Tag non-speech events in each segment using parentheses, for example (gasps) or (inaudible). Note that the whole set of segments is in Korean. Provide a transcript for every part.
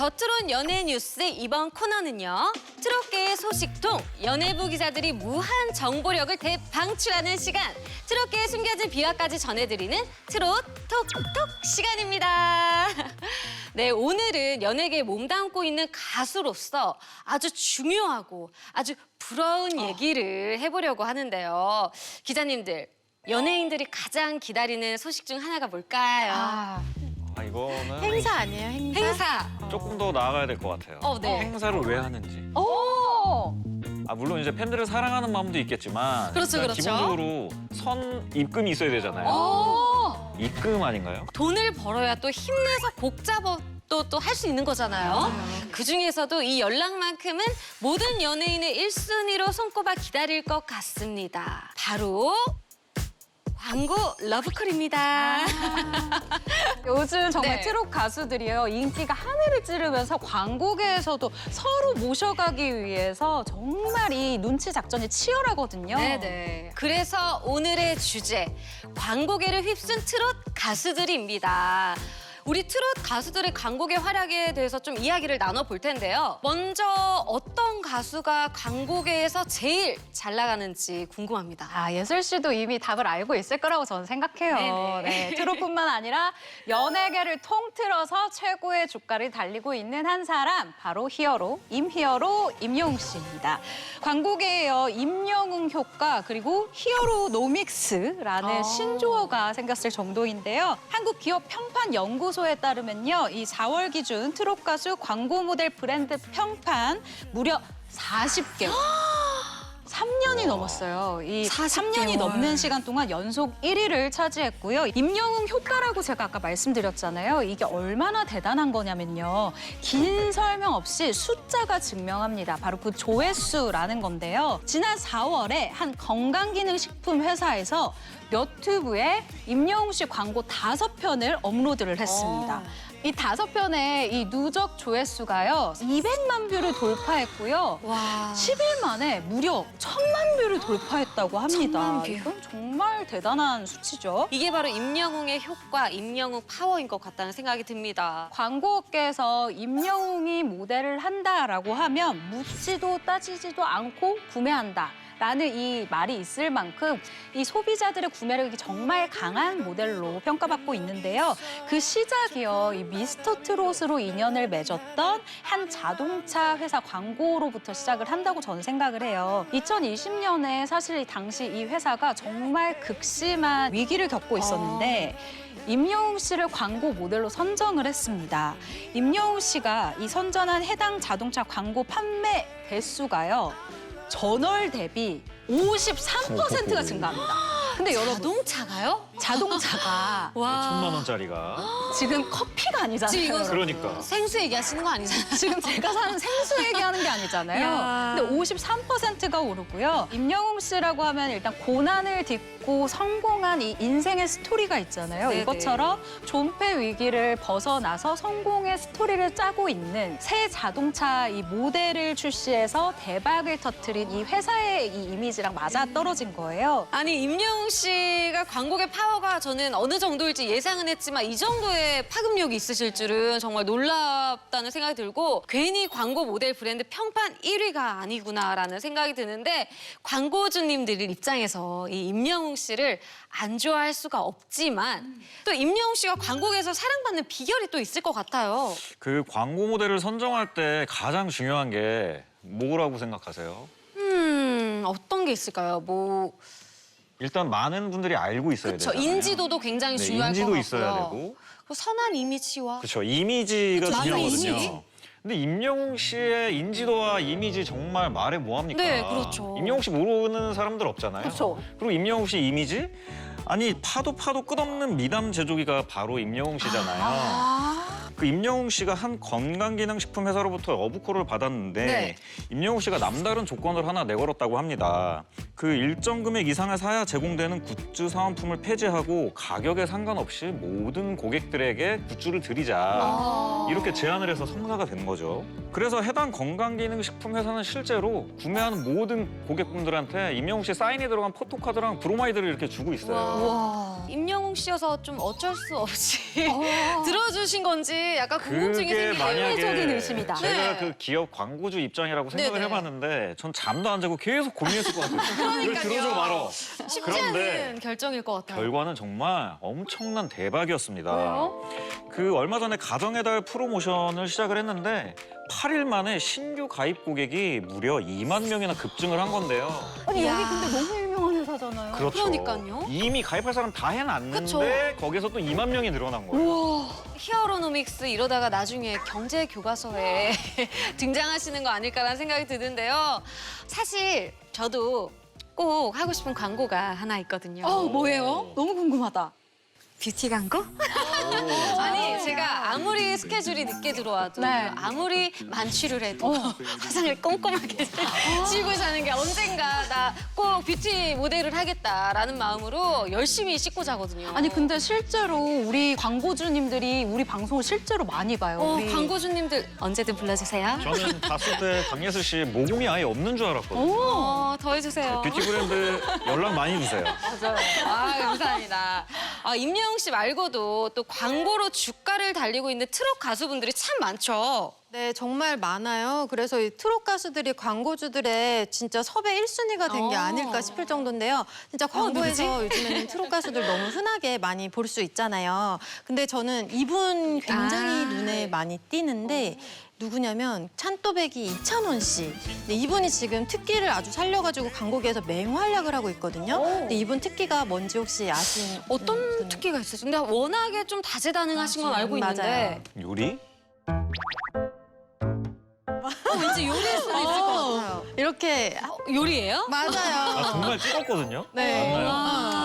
더트론 연예 뉴스 이번 코너는요. 트롯계의 소식통, 연예부 기자들이 무한 정보력을 대방출하는 시간. 트롯계에 숨겨진 비화까지 전해드리는 트롯 톡톡 시간입니다. (laughs) 네, 오늘은 연예계에 몸담고 있는 가수로서 아주 중요하고 아주 부러운 얘기를 해보려고 하는데요. 기자님들, 연예인들이 가장 기다리는 소식 중 하나가 뭘까요? 아, 아 이거는 행사 아니에요, 행사? 행사. 조금 더 나아가야 될 것 같아요. 어, 네. 행사를 왜 하는지. 오! 아 물론 이제 팬들을 사랑하는 마음도 있겠지만 그렇죠, 일단 그렇죠. 기본적으로 선 입금이 있어야 되잖아요. 어. 입금 아닌가요? 돈을 벌어야 또 힘내서 곡 잡아 또또 할 수 있는 거잖아요. 그 중에서도 이 연락만큼은 모든 연예인의 일순위로 손꼽아 기다릴 것 같습니다. 바로 광고 러브콜입니다. 요즘 정말 네. 트롯 가수들이요 인기가 하늘을 찌르면서 광고계에서도 서로 모셔가기 위해서 정말 이 눈치 작전이 치열하거든요. 네네. 그래서 오늘의 주제 광고계를 휩쓴 트롯 가수들입니다. 우리 트롯 가수들의 광고계 활약에 대해서 좀 이야기를 나눠볼 텐데요. 먼저 어떤 가수가 광고계에서 제일 잘 나가는지 궁금합니다. 아, 예슬 씨도 이미 답을 알고 있을 거라고 저는 생각해요. 네네. 네, 트롯뿐만 아니라 연예계를 통틀어서 최고의 주가를 달리고 있는 한 사람, 바로 히어로, 임히어로 임영웅 씨입니다. 광고계에요, 임영웅 효과, 그리고 히어로 노믹스라는 어. 신조어가 생겼을 정도인데요. 한국 기업 평판 연구 소에 따르면요, 이 4월 기준 트롯 가수 광고 모델 브랜드 평판 무려 40개월. (gasps) 3년이 넘었어요. 이40 3년이 개월. 넘는 시간 동안 연속 1위를 차지했고요. 임영웅 효과라고 제가 아까 말씀드렸잖아요. 이게 얼마나 대단한 거냐면요. 긴 설명 없이 숫자가 증명합니다. 바로 그 조회수라는 건데요. 지난 4월에 한 건강기능식품 회사에서 너튜브에 임영웅 씨 광고 다섯 편을 업로드를 했습니다. 어. 이 다섯 편의 이 누적 조회수가요. 200만 뷰를 돌파했고요. 와. 10일 만에 무려 천만 뷰를 돌파했다고 합니다. 천만 뷰. 이건 정말 대단한 수치죠. 이게 바로 임영웅의 효과, 임영웅 파워인 것 같다는 생각이 듭니다. 광고업계에서 임영웅이 모델을 한다라고 하면 묻지도 따지지도 않고 구매한다. 라는 이 말이 있을 만큼 이 소비자들의 구매력이 정말 강한 모델로 평가받고 있는데요. 그 시작이요. 이 미스터 트롯으로 인연을 맺었던 한 자동차 회사 광고로부터 시작을 한다고 저는 생각을 해요. 2020년에 사실 이 당시 이 회사가 정말 극심한 위기를 겪고 있었는데 임영웅 씨를 광고 모델로 선정을 했습니다. 임영웅 씨가 이 선전한 해당 자동차 광고 판매 대수가요. 전월 대비 53%가 증가합니다. 근데 (gasps) 여러분 자동차가요? 자동차가 (laughs) 와. 천만 원짜리가. 지금 커피가 아니잖아요. 지금 이거 그러니까. 생수 얘기하시는 거 아니잖아요. 지금 제가 사는 생수 얘기하는 게 아니잖아요. 야. 근데 53%가 오르고요. 임영웅 씨라고 하면 일단 고난을 딛고 성공한 이 인생의 스토리가 있잖아요. 네네. 이것처럼 존폐 위기를 벗어나서 성공의 스토리를 짜고 있는 새 자동차 이 모델을 출시해서 대박을 터트린 이 회사의 이 이미지랑 맞아 떨어진 거예요. 아니 임영웅 씨가 광고계 파워 가 저는 어느 정도일지 예상은 했지만 이 정도의 파급력이 있으실 줄은 정말 놀랍다는 생각이 들고 괜히 광고 모델 브랜드 평판 1위가 아니구나라는 생각이 드는데 광고주님들 입장에서 이 임영웅 씨를 안 좋아할 수가 없지만 또 임영웅 씨가 광고계에서 사랑받는 비결이 또 있을 것 같아요. 그 광고 모델을 선정할 때 가장 중요한 게 뭐라고 생각하세요? 음 어떤 게 있을까요? 뭐 일단 많은 분들이 알고 있어야 그렇죠 되잖아요. 인지도도 굉장히 네, 중요할 인지도 것 있어야 같고요. 되고. 그 선한 이미지와 그렇죠. 이미지가 그쵸, 맞아요, 중요하거든요. 이미지. 근데 임영웅 씨의 인지도와 이미지 정말 말해 뭐합니까? 네, 그렇죠. 임영웅 씨 모르는 사람들 없잖아요. 그렇죠. 그리고 임영웅 씨 이미지? 아니 파도 파도 끝없는 미담 제조기가 바로 임영웅 씨잖아요. 아. 그 임영웅 씨가 한 건강기능식품 회사로부터 어부콜을 받았는데 네. 임영웅 씨가 남다른 조건을 하나 내걸었다고 합니다. 그 일정 금액 이상을 사야 제공되는 굿즈 사은품을 폐지하고 가격에 상관없이 모든 고객들에게 굿즈를 드리자. 아. 이렇게 제안을 해서 성사가 된 거죠. 그래서 해당 건강기능식품 회사는 실제로 구매하는 모든 고객분들한테 임영웅 씨 사인이 들어간 포토카드랑 브로마이드를 이렇게 주고 있어요. 와. 임영웅 씨여서 좀 어쩔 수 없이 (laughs) 들어주신 건지 갑자기 약간 궁금증이 그게 생기네요. 만약에 합리적인 의심이다. 제가 네. 그 기업 광고주 입장이라고 생각을 네네. 해봤는데 전 잠도 안 자고 계속 고민했을 것 같아요. 그걸 들어줘 말어. 쉽지 그런데 않은 결정일 것 같아요. 결과는 정말 엄청난 대박이었습니다. 왜요? 그 얼마 전에 가정의 달 프로모션을 시작을 했는데 8일 만에 신규 가입 고객이 무려 2만 명이나 급증을 한 건데요. 아니. 여기 근데 너무 유 명한 회사잖아요. 그렇죠. 그러니까요. 이미 가입할 사람 다 해놨는데 그쵸. 거기서 또 2만 명이 늘어난 거예요. 우와. 히어로노믹스 이러다가 나중에 경제 교과서에 (laughs) 등장하시는 거 아닐까라는 생각이 드는데요. 사실 저도 꼭 하고 싶은 광고가 하나 있거든요. 어 뭐예요? 너무 궁금하다. 뷰티 광고? (laughs) 아니 제가 아무리 스케줄이 늦게 들어와도 네. 아무리 만취를 해도 (laughs) 화장을 꼼꼼하게 지우고 자는 게 언젠가 나 꼭 뷰티 모델을 하겠다라는 마음으로 열심히 씻고 자거든요. 아니 근데 실제로 우리 광고주님들이 우리 방송을 실제로 많이 봐요. 어, 우리. 광고주님들 언제든 불러주세요. 저는 봤을 때 강예슬 씨 모공이 아예 없는 줄 알았거든요. 어, 더 해주세요. 뷰티 브랜드 연락 많이 주세요. 맞아요. 아, 감사합니다. 아, 임영웅 씨 말고도 또 광고로 주가를 달리고 있는 트롯 가수분들이 참 많죠. 네, 정말 많아요. 그래서 이 트롯 가수들이 광고주들의 진짜 섭외 1순위가 된 게 어. 아닐까 싶을 정도인데요. 진짜 광고에서 요즘에는 트롯 가수들 너무 흔하게 많이 볼 수 있잖아요. 근데 저는 이분 굉장히 아. 눈에 많이 띄는데 누구냐면 찬또배기 이찬원 씨. 근데 이분이 지금 특기를 아주 살려가지고 광고계에서 맹활약을 하고 있거든요. 근데 이분 특기가 뭔지 혹시 아시는 어떤 분? 특기가 있으세요? 근데 워낙에 좀 다재다능하신 건 알고 맞아요. 있는데 요리? 어, 왠지 요리할 수도 있을 것 같아요. 이렇게 어, 요리예요? 맞아요. 아 정말 찍었거든요. 네. 맞나요? 아.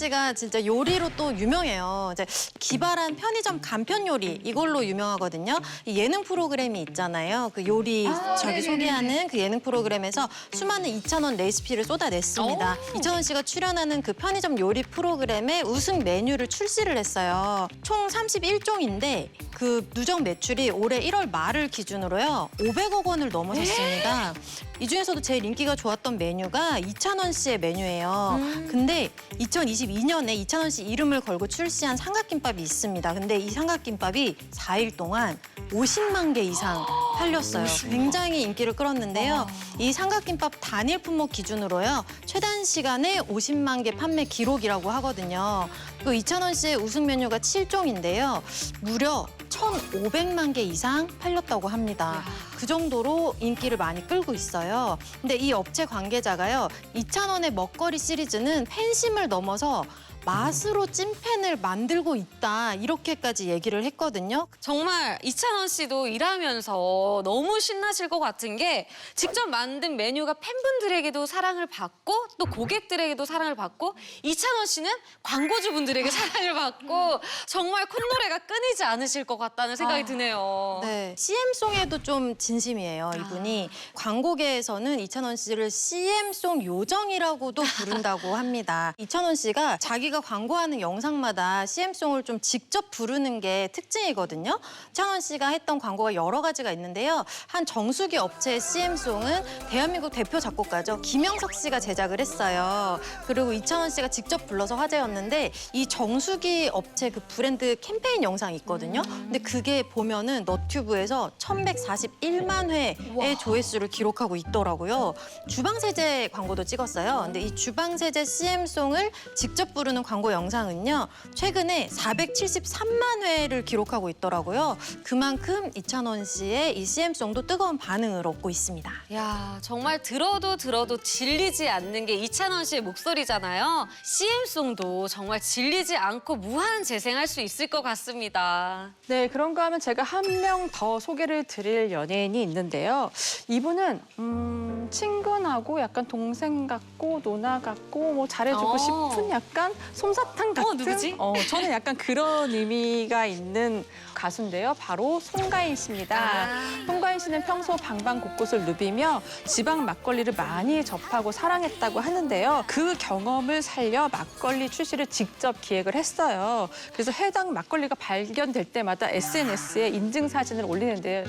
씨가 진짜 요리로 또 유명해요. 이제 기발한 편의점 간편 요리 이걸로 유명하거든요. 이 예능 프로그램이 있잖아요. 그 요리 저기 소개하는 그 예능 프로그램에서 수많은 이찬원 레시피를 쏟아냈습니다. 이찬원 씨가 출연하는 그 편의점 요리 프로그램에 우승 메뉴를 출시를 했어요. 총 31종인데 그 누적 매출이 올해 1월 말을 기준으로요 500억 원을 넘어섰습니다. 이 중에서도 제일 인기가 좋았던 메뉴가 이찬원 씨의 메뉴예요. 근데 2022 년에 이찬원 씨 이름을 걸고 출시한 삼각김밥이 있습니다. 근데 이 삼각김밥이 4일 동안 50만 개 이상 팔렸어요. 굉장히 인기를 끌었는데요. 이 삼각김밥 단일 품목 기준으로요. 최단 시간에 50만 개 판매 기록이라고 하거든요. 그 이찬원 씨의 우승 메뉴가 7종인데요. 무려 1,500만 개 이상 팔렸다고 합니다. 그 정도로 인기를 많이 끌고 있어요. 근데 이 업체 관계자가요. 이찬원의 먹거리 시리즈는 팬심을 넘어서 맛으로 찐팬을 만들고 있다. 이렇게까지 얘기를 했거든요. 정말 이찬원 씨도 일하면서 너무 신나실 것 같은 게 직접 만든 메뉴가 팬분들에게도 사랑을 받고 또 고객들에게도 사랑을 받고 이찬원 씨는 광고주분들에게 사랑을 받고 정말 콧노래가 끊이지 않으실 것 같다는 생각이 아, 드네요. 네, CM송에도 좀 진심이에요, 이분이. 광고계에서는 이찬원 씨를 CM송 요정이라고도 부른다고 합니다. 이찬원 씨가 자기가 광고하는 영상마다 CM송을 좀 직접 부르는 게 특징이거든요. 이찬원 씨가 했던 광고가 여러 가지가 있는데요. 한 정수기 업체의 CM송은 대한민국 대표 작곡가죠. 김영석 씨가 제작을 했어요. 그리고 이찬원 씨가 직접 불러서 화제였는데 이 정수기 업체 그 브랜드 캠페인 영상이 있거든요. 근데 그게 보면은 너튜브에서 1141만 회의 조회수를 기록하고 있더라고요. 주방세제 광고도 찍었어요. 근데 이 주방세제 CM송을 직접 부르는 광고 영상은요. 최근에 473만 회를 기록하고 있더라고요. 그만큼 이찬원 씨의 이 CM송도 뜨거운 반응을 얻고 있습니다. 야 정말 들어도 들어도 질리지 않는 게 이찬원 씨의 목소리잖아요. CM송도 정말 질리지 않고 무한 재생할 수 있을 것 같습니다. 네, 그런가 하면 제가 한 명 더 소개를 드릴 연예인이 있는데요. 이분은 음, 친근하고 약간 동생 같고 누나 같고 뭐 잘해주고 어. 싶은 약간 솜사탕 같은. 어, 누구지? 어, 저는 약간 그런 의미가 있는 가수인데요. 바로 송가인 씨입니다. 아. 송가인 씨는 평소 방방 곳곳을 누비며 지방 막걸리를 많이 접하고 사랑했다고 하는데요. 그 경험을 살려 막걸리 출시를 직접 기획을 했어요. 그래서 해당 막걸리가 발견될 때마다 SNS에 인증 사진을 올리는데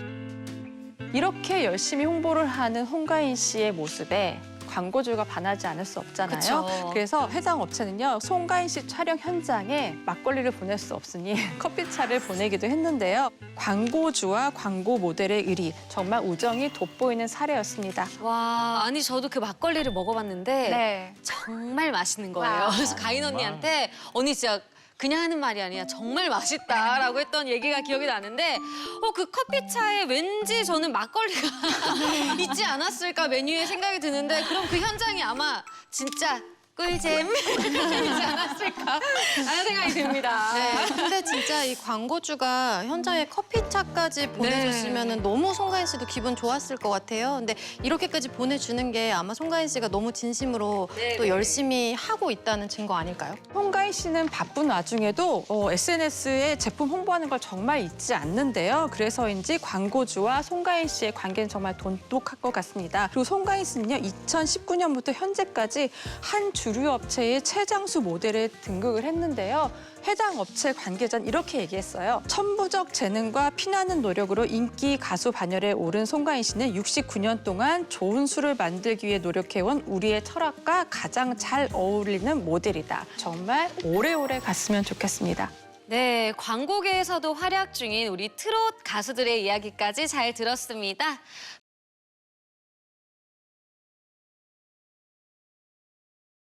이렇게 열심히 홍보를 하는 홍가인 씨의 모습에 광고주가 반하지 않을 수 없잖아요. 그쵸. 그래서 해당 업체는요 송가인 씨 촬영 현장에 막걸리를 보낼 수 없으니 (laughs) 커피차를 보내기도 했는데요. 광고주와 광고 모델의 의리 정말 우정이 돋보이는 사례였습니다. 와, 아니 저도 그 막걸리를 먹어봤는데 네. 정말 맛있는 거예요. 와. 그래서 가인 언니한테 언니 진짜 그냥 하는 말이 아니야. 정말 맛있다라고 했던 얘기가 기억이 나는데 어, 그 커피차에 왠지 저는 막걸리가 (laughs) 있지 않았을까 메뉴에 생각이 드는데 그럼 그 현장이 아마 진짜 꿀잼 이지 (laughs) 않았을까 하는 생각이 듭니다. 네, 근데 진짜 이 광고주가 현장에 커피차까지 보내줬으면 너무 송가인 씨도 기분 좋았을 것 같아요. 근데 이렇게까지 보내주는 게 아마 송가인 씨가 너무 진심으로 네, 또 네. 열심히 하고 있다는 증거 아닐까요? 송가인 씨는 바쁜 와중에도 어, SNS에 제품 홍보하는 걸 정말 잊지 않는데요. 그래서인지 광고주와 송가인 씨의 관계는 정말 돈독할 것 같습니다. 그리고 송가인 씨는요, 2019년부터 현재까지 한 주류 업체의 최장수 모델에 등극을 했는데요. 해당 업체 관계자는 이렇게 얘기했어요. 천부적 재능과 피나는 노력으로 인기 가수 반열에 오른 송가인 씨는 69년 동안 좋은 술을 만들기 위해 노력해온 우리의 철학과 가장 잘 어울리는 모델이다. 정말 오래오래 갔으면 좋겠습니다. 네, 광고계에서도 활약 중인 우리 트롯 가수들의 이야기까지 잘 들었습니다.